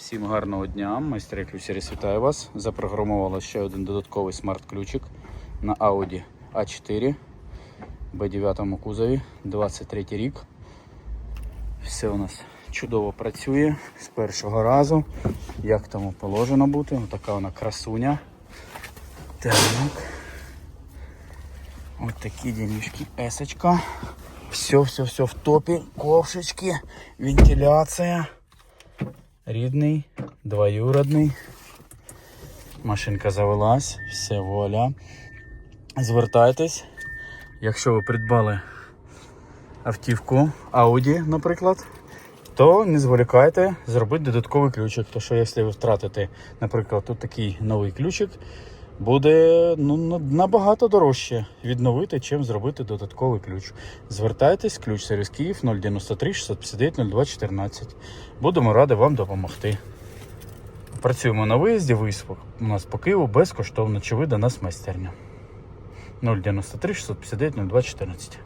Всім гарного дня. Майстер Клюсеріс вітає вас. Запрограмувала ще один додатковий смарт-ключик на Audi A4 B9 кузові, 23 рік. Все у нас чудово працює з першого разу. Як тому положено бути. Ось така вона красуня. Так. Ось такі ділішки есочка. Все, все, все в топі. Ковшечки, вентиляція. Рідний, двоюродний. Машинка завелась, все воля. Звертайтесь, якщо ви придбали автівку Audi, наприклад, то не зволікайте зробити додатковий ключик. Тому що якщо ви втратите, наприклад, тут такий новий ключик, буде ну, набагато дорожче відновити, чим зробити додатковий ключ. Звертайтесь, ключ сервіс Київ 093 659 02 14. Будемо раді вам допомогти. Працюємо на виїзді, виїзд у нас по Києву безкоштовно, чи ви до нас майстерня. 093 659 02 14.